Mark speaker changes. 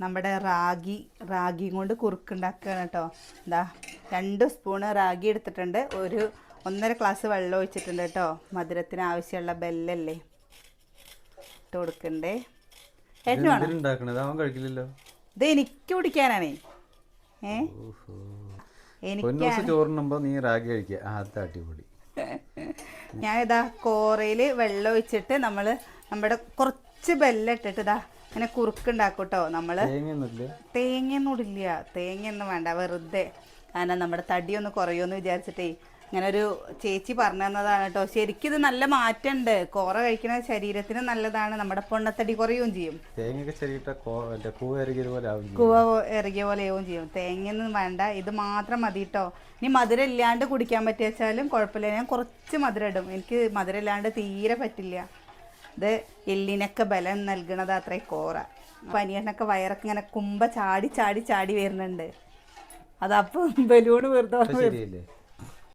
Speaker 1: നമ്മുടെ റാഗി റാഗി കൊണ്ട് കുറുക്കുണ്ടാക്കുകയാണ് കേട്ടോ. എന്താ രണ്ട് സ്പൂണ് റാഗി എടുത്തിട്ടുണ്ട്. ഒരു ഒന്നര ഗ്ലാസ് വെള്ളം ഒഴിച്ചിട്ടുണ്ട് കേട്ടോ. മധുരത്തിന് ആവശ്യമുള്ള ബെല്ലല്ലേ? ഇട്ട് കൊടുക്കണ്ടേ?
Speaker 2: കഴിക്കില്ലല്ലോ.
Speaker 1: ഇത് എനിക്ക് കുടിക്കാനാണേ. ഏ? എനിക്ക്
Speaker 2: ചോറിനുമ്പോ നീ റാഗി കഴിക്കുക. ആ അത് അടിപൊളി.
Speaker 1: ഞാൻ ഇതാ കോറയിൽ വെള്ളം ഒഴിച്ചിട്ട് നമ്മൾ നമ്മുടെ കുറച്ച് ബെല്ലിട്ടിട്ട് ഇതാ ഇങ്ങനെ കുറുക്കുണ്ടാക്കും കേട്ടോ നമ്മൾ
Speaker 2: തേങ്ങയൊന്നുമില്ല?
Speaker 1: തേങ്ങയൊന്നും ഇടില്ല. തേങ്ങയൊന്നും വേണ്ട വെറുതെ. കാരണം നമ്മുടെ തടിയൊന്ന് കുറയുമെന്ന് വിചാരിച്ചിട്ടേ ഇങ്ങനെ ഒരു ചേച്ചി പറഞ്ഞു തന്നതാണ് കേട്ടോ. ശരിക്കും ഇത് നല്ല മാറ്റമുണ്ട്. കോറ കഴിക്കുന്ന ശരീരത്തിന് നല്ലതാണ്. നമ്മുടെ പൊണ്ണത്തടി കുറയുകയും ചെയ്യും.
Speaker 2: കൂവ ചെയ്യും.
Speaker 1: ഇറങ്ങിയ പോലെ ആവുകയും ചെയ്യും. തേങ്ങയൊന്നും വേണ്ട. ഇത് മാത്രം മതി കേട്ടോ. ഇനി മധുരം ഇല്ലാണ്ട് കുടിക്കാൻ പറ്റിയ വെച്ചാലും കുഴപ്പമില്ല. ഞാൻ കുറച്ച് മധുരം ഇടും. എനിക്ക് മധുരം ഇല്ലാണ്ട് തീരെ പറ്റില്ല. ഇത് എല്ലിനൊക്കെ ബലം നൽകണത് അത്രേ കോറ പനിയനൊക്കെ വയറൊക്കെ ഇങ്ങനെ കുമ്പ ചാടി ചാടി ചാടി വരുന്നുണ്ട്. അതപ്പം ബലൂണ് വെറുതെ
Speaker 2: അത്